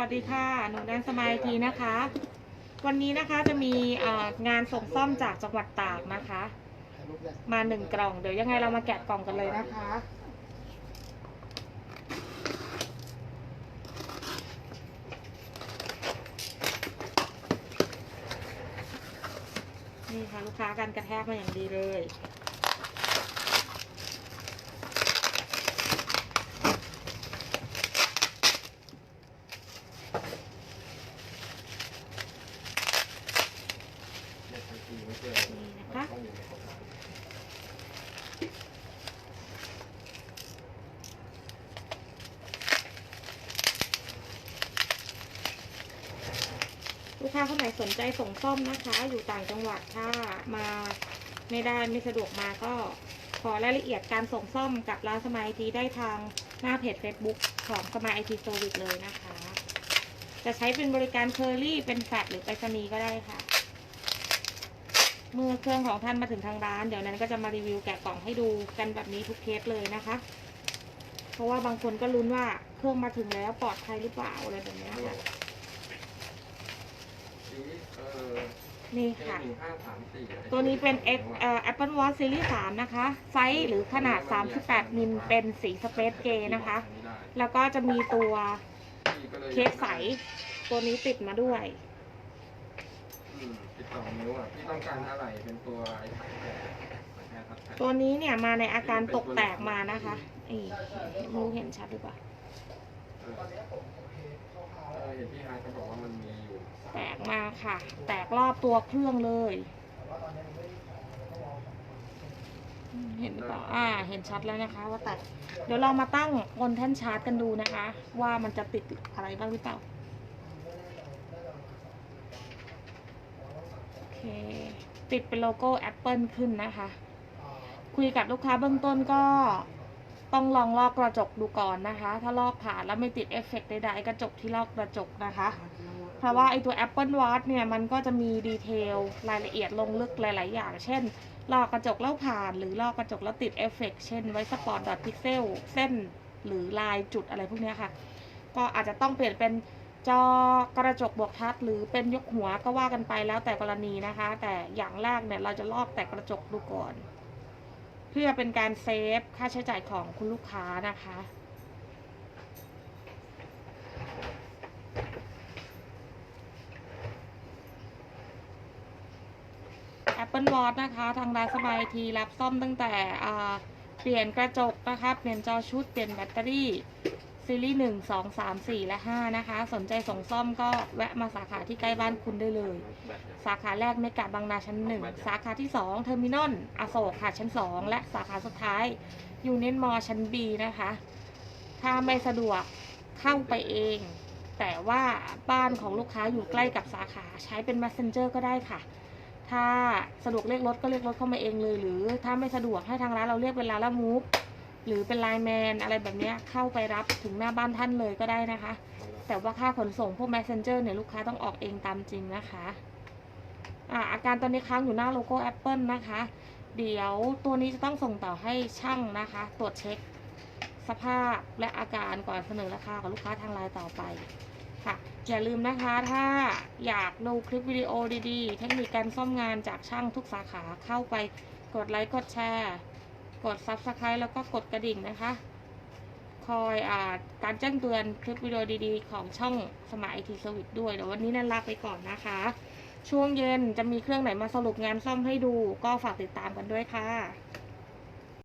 วัสดีค่ะ หนูแดนสมายทีนะคะ วันนี้นะคะจะมีงานส่งซ่อมจากจังหวัดตากนะคะ มาหนึ่งกล่อง เดี๋ยวยังไงเรามาแกะกล่องกันเลยนะคะ นี่ค่ะลูกค้ากันกระแทกมาอย่างดีเลย นี่นะคะลูกค้าคนไหนสนใจส่งซ่อมนะคะ อยู่ต่างจังหวัดถ้ามาไม่ได้ไม่สะดวกมาก็ขอรายละเอียดการส่งซ่อมกับร้านสมายไอทีได้ทางหน้าเพจ Facebook ของสมายไอทีเซอร์วิสเลยนะคะ จะใช้เป็นบริการเคอรี่เป็นแฟลชหรือไปรษณีย์ก็ได้ค่ะ เมื่อเครื่องของท่านมาถึงทางร้าน เดี๋ยวนั้นก็จะมารีวิวแกะกล่องให้ดูกันแบบนี้ทุกเคสเลยนะคะ เพราะว่าบางคนก็ลุ้นว่าเครื่องมาถึงแล้วปลอดภัยหรือเปล่าอะไรแบบนี้ค่ะนี่ค่ะ ตัวนี้เป็น X เอ่อ Apple Watch Series 3 นะคะ ไซส์หรือขนาด 38 มิลเป็นสี Space Gray นะคะ แล้วก็จะมีตัว เคสใส ตัวนี้ติดมาด้วยติดต่อนิ้วอะพี่ต้องการอะไรเป็นตัวไอ้ไข่แก่แค่ทัดแทนตัวนี้เนี่ยมาในอาการตกแตกมานะคะนี่รู้เห็นชัดหรือเปล่าเออเออเห็นพี่ฮายเขาบอกว่ามันมีอยู่ แตกมาค่ะ แตกรอบตัวเครื่องเลยอืม เห็นหรือเปล่าอ่า เห็นชัดแล้วนะคะว่าแตกเดี๋ยวเรามาตั้งบนแท่นชาร์จกันดูนะคะ ว่ามันจะติดอะไรบ้างหรือเปล่า โอเค ติดเป็นโลโก้ Apple ขึ้นนะคะ คุยกับลูกค้าเบื้องต้นก็ต้องลองลอกกระจกดูก่อนนะคะ ถ้าลอกผ่านแล้วไม่ติดเอฟเฟกต์ใดๆกระจกที่ลอกกระจกนะคะ เพราะว่าไอตัว Apple Watch เนี่ยมันก็จะมีดีเทลรายละเอียดลงลึกหลาย ๆ อย่าง เช่นลอกกระจกแล้วผ่าน หรือลอกกระจกแล้วติดเอฟเฟกต์เช่นไว้สปอร์ตดอทพิกเซลเส้น หรือลายจุดอะไรพวกนี้ค่ะ ก็อาจจะต้องเปลี่ยนเป็นจอกระจกบวกทัดหรือเป็นยกหัวก็ว่ากันไปแล้วแต่กรณีนะคะ แต่อย่างแรกเนี่ยเราจะลอกแต่กระจกดูก่อน เพื่อเป็นการเซฟค่าใช้จ่ายของคุณลูกค้านะคะ Apple Watch นะคะ ทางร้านสบายทีรับซ่อมตั้งแต่เปลี่ยนกระจกนะคะเปลี่ยนจอชุดเปลี่ยนแบตเตอรี่ซีรีส์หนึ่งสองสามสี่และห้านะคะ สนใจส่งซ่อมก็แวะมาสาขาที่ใกล้บ้านคุณได้เลย สาขาแรกเมกะบางนาชั้นหนึ่งสาขาที่สองเทอร์มินอลอโศกค่ะชั้นสองและสาขาสุดท้ายยูเน m มอชั้นบีนะคะ ถ้าไม่สะดวกเข้าไปเอง แต่ว่าบ้านของลูกค้าอยู่ใกล้กับสาขาใช้เป็น messenger ก็ได้ค่ะ ถ้าสะดวกเรียกรถก็เรียกรถเข้ามาเองเลย หรือถ้าไม่สะดวกให้ทางร้านเราเรียกเป็นร้านละมูฟหรือเป็นไลน์แมนอะไรแบบนี้เข้าไปรับถึงหน้าบ้านท่านเลยก็ได้นะคะ แต่ว่าค่าขนส่งพวก messenger เนี่ยลูกค้าต้องออกเองตามจริงนะคะอ่าอาการตอนนี้ค้างอยู่หน้าโลโก้ Apple นะคะ เดี๋ยวตัวนี้จะต้องส่งต่อให้ช่างนะคะ ตรวจเช็ค สภาพและอาการก่อนเสนอราคากับลูกค้าทางไลน์ต่อไปค่ะ อย่าลืมนะคะถ้าอยากดูคลิปวิดีโอดีๆ เทคนิคการซ่อมงานจากช่างทุกสาขาเข้าไปกดไลค์กดแชร์ กด Subscribe แล้วก็กดกระดิ่งนะคะ คอยอ่าการแจ้งเตือนคลิปวิดีโอดีๆ ของช่องสมัยไอทีสวิตด้วยเดี๋ยววันนี้นันลาไปก่อนนะคะ ช่วงเย็นจะมีเครื่องไหนมาสรุปงานซ่อมให้ดู ก็ฝากติดตามกันด้วยค่ะ